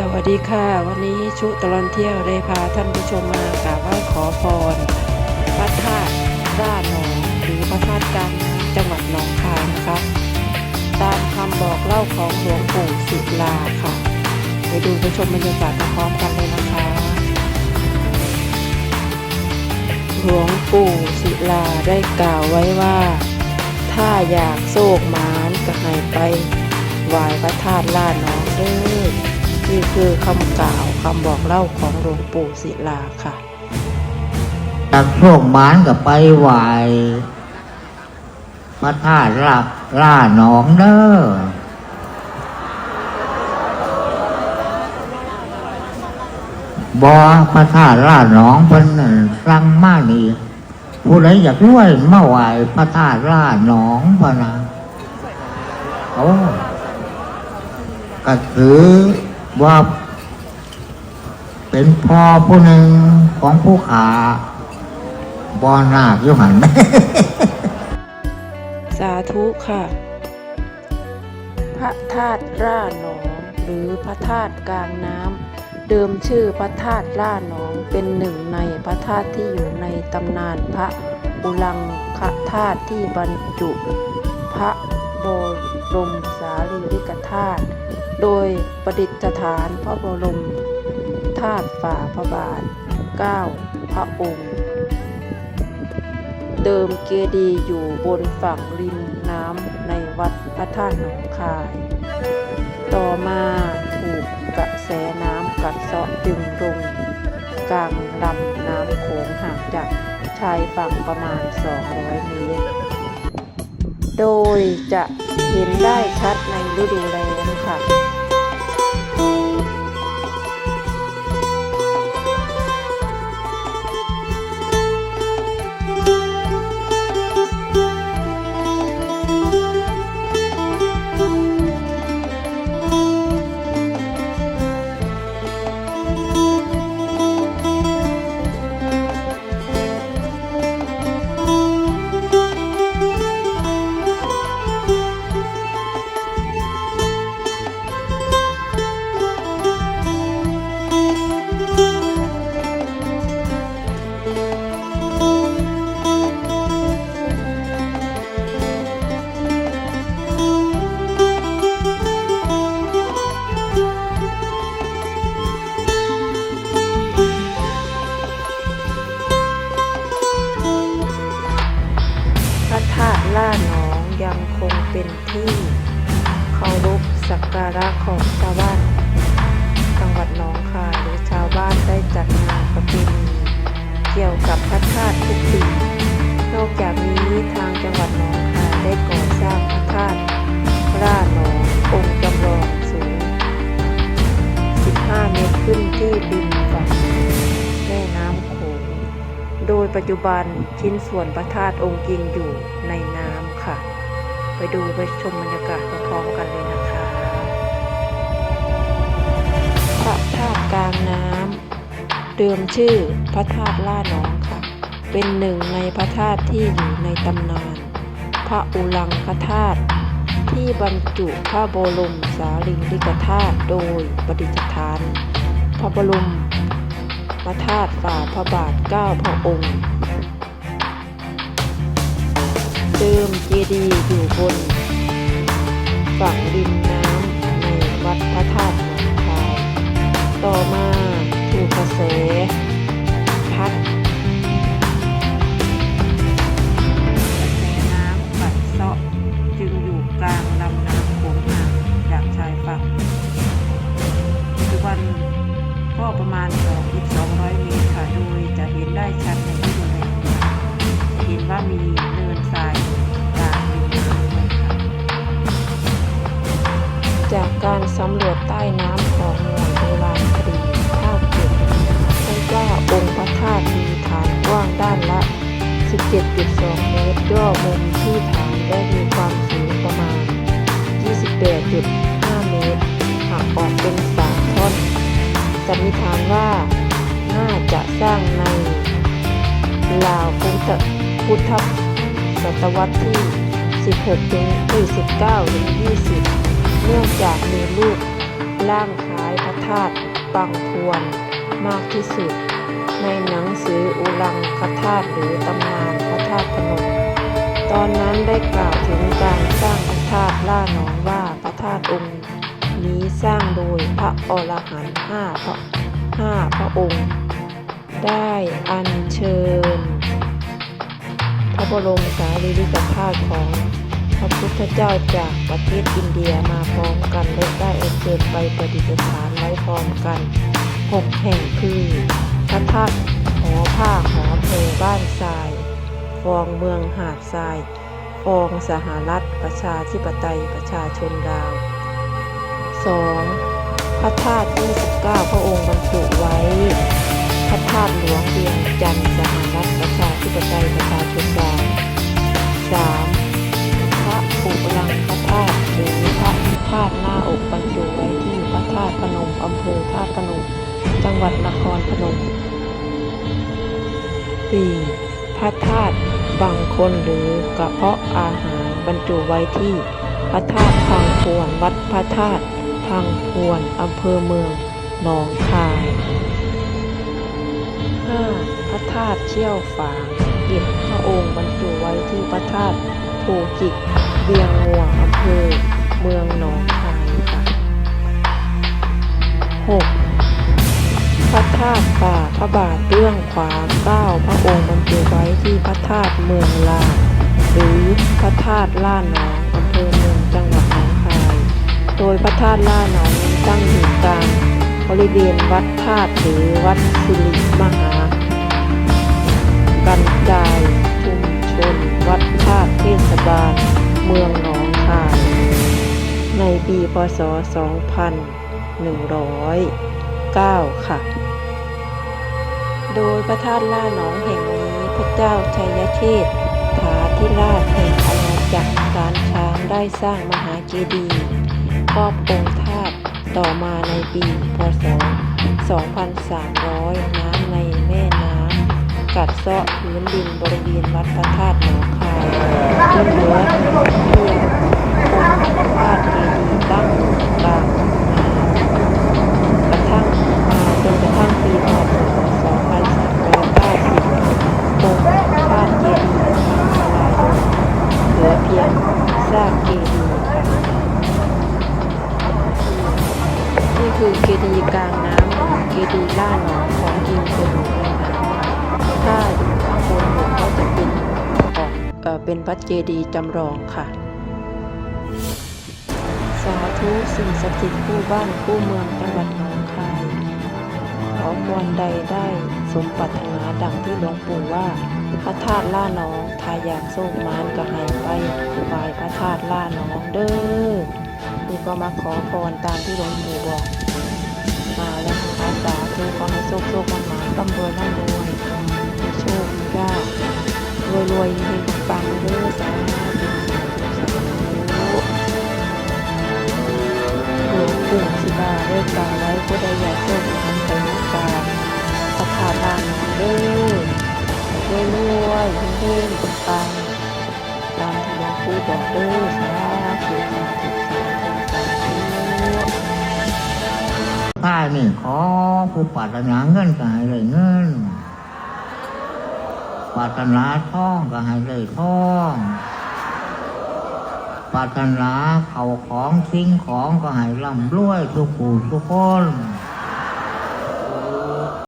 สวัสดีค่ะ วันนี้ชุตลอนเที่ยวได้พาท่านผู้ชมมากราบไหว้ขอพรพระธาตุร่าหนองหรือพระธาตุกลางน้ำจังหวัดหนองคายนะคะ ตามคำบอกเล่าของหลวงปู่ศิลาค่ะ ไปดูไปชมบรรยากาศพร้อมกันเลยนะคะ หลวงปู่ศิลาได้กล่าวไว้ว่า ถ้าอยากโศกมานก็ให้ไปไหว้พระธาตุล่าหนองเด้อ นี่คือคำกล่าวคำบอกเล่าของหลวงปู่ศิลาค่ะจากโชคมานกับไปไหวพระธาตุล่าล่าหนองเด้อบ่พระธาตุล่าหนองเพิ่นนั่นสั่งมานี่ผู้ใดอยากรวยมาไหวพระธาตุล่าหนองพะนะโอ้ก็ถือ ว่าเป็นพ่อผู้หนึ่งของผู้ขาบอนาคยู่หัน สาธุค่ะ พระธาตุร่าหนอง หรือพระธาตุกลางน้ำเดิมชื่อพระธาตุร่าหนองเป็นหนึ่งในพระธาตุที่อยู่ในตำนานพระอุลังคธาตุที่บรรจุ พระบรมสารีริกธาตุ โดยประดิษฐานพระบรมธาตุฝ่าพระบาทเก้าพระองค์ เดิมเจดีย์อยู่บนฝั่งริมน้ำในวัดพระธาตุหนองคาย ต่อมาถูกกระแสน้ำกัดเซาะดึงลงกลางลำน้ำโขงห่างจากชายฝั่งประมาณ 200 เมตร โดยจะเห็นได้ชัดในฤดูแล้ง เป็นที่เคารพสักการะของชาวบ้านจังหวัดหนองคายหรือชาวบ้านได้จัดงานประเพณีเกี่ยวกับพระธาตุทุกปีนอกจากนี้ทางจังหวัดหนองคายได้ก่อสร้างพระธาตุล่าหนององค์จำลองสูง 15 เมตรขึ้นที่ริมฝั่งแม่น้ำโขงโดยปัจจุบันชิ้นส่วนพระธาตุองค์จริงอยู่ในน้ำค่ะ ไปดูไปชมบรรยากาศพร้อมๆกันเลยนะคะพระธาตุกลางน้ำเดิมชื่อพระธาตุล่าหนองค่ะ เป็นหนึ่งในพระธาตุที่อยู่ในตำนาน พระอุลังคธาตุที่บรรจุพระบรมสารีริกธาตุโดยประดิษฐาน พระบรมพระธาตุฝ่าพระบาทเก้าพระองค์ เติมเจดีย์อยู่บน รย่อมุมที่ฐานได้มีความสูงประมาณ 28.5 เมตรหักออกเป็นสามท่อน สันนิษฐานว่าน่าจะสร้างในลาวพุทธพุทธศตวรรษที่ 16ถึง19ถึง20 เนื่องจากมีลูกร่างคล้ายพระธาตุปังพวนมากที่สุด ในหนังสืออุลังคธาตุหรือตำนานพระธาตุพนม ตอนนั้นได้กล่าวถึงการสร้างพระธาตุล่าหนองว่าพระธาตุองค์นี้สร้างโดยพระอรหันต์ห้าพระห้าพระองค์ ได้อัญเชิญ พระบรมสารีริกธาตุของพระพุทธเจ้าจากประเทศอินเดียมาพร้อมกันและได้อัญเชิญไปประดิษฐานไว้พร้อมกันหกแห่งคือพระธาตุหอผ้าหอเพลบ้านทราย องเมืองหาดทราย ฟองสหรัฐประชาธิปไตยประชาชนลาว 2. พระธาตุ29 พระองค์บรรจุไว้ พระธาตุหลวงเวียงจันทร์สหรัฐประชาธิปไตยประชาชนลาว 3. พระปุรังพระธาตุหรือพระธาตุหน้าอกบรรจุไว้ที่พระธาตุพนมอำเภอธาตุพนม จังหวัดนครพนม 4. พระธาตุ บางคนหรือกระเพาะอาหารบรรจุไว้ที่ พระธาตุพังพวน วัดพระธาตุพังพวนอำเภอเมืองหนองคาย 5. พระธาตุเชี่ยวฝางเก็บพระองค์บรรจุไว้ที่พระธาตุภูจิกเวียงงัวอำเภอเมืองหนองคายค่ะ 6. พระธาตุป่าพระบาทเบื้องขวาเก้าพระองค์บรรจุไว้ที่พระธาตุเมืองลาหรือพระธาตุล่าหนองอำเภอเมืองจังหวัดหนองคาย โดยพระธาตุล่าหนองนี้ตั้งอยู่กลางบริเวณวัดธาตุหรือวัดสิริมหา กันจายชุมชน วัดธาตุเทศบาล เมืองหนองคาย ในปีพศ 2109ค่ะ โดยพระธาตุล่าหนองแห่งนี้พระเจ้าชัยเชษฐาธิราชแห่งอาณาจักรสารช้างได้สร้างมหาเจดีย์ครอบองค์ธาตุต่อมาในปีพศ 2300 น้ำในแม่น้ำกัดเซาะพื้นดินบริเวณวัดพระธาตุหนองคายจนเหลือเพียงองค์พระธาตุเจดีย์ตั้งอยู่กลางน้ำกระทั่งมาจนกระทั่งปีพ ซากเจดีย์ค่ะนี่คือเจดีย์กลางน้ำเจดีย์ล่าหนองของจริงเป็นอยู่ในน้ำถ้าอยู่ข้างบนก็จะเป็นออกเออเป็นพระเจดีย์จำลองค่ะ สาธุสิ่งศักดิ์สิทธิ์คู่บ้านคู่เมืองจังหวัดหนองคายขอมวลใดได้สมปรารถนาดังที่หลวงปู่ว่า พระธาตุล่าน้องทายากโศกมานก็ให้ไปไหว้พระธาตุล่าน้องเด้อนี่ก็มาขอพรตามที่หลวงปู่บอก มาแล้วนะคะสาธุขอให้โชคโชคมันหมานร่ำรวยร่ำรวยโชคมีลารวยรวยเฮงปังเด้อสาธุหลวงปู่ศิลาได้กล่าวไว้ผู้ใดอยากโชค รวยรวยเฮงเฮงปังตามที่หลวงปู่บอกเด้อสาธุสาธุสาธุสาธุข้านี่ขอผู้ปรารถนาเงินก็ให้เลยเงินปรารถนาทองก็ให้เลยทองปรารถนาเขาของสิ่งของก็ให้ร่ำรวยทุกผู้ทุกคน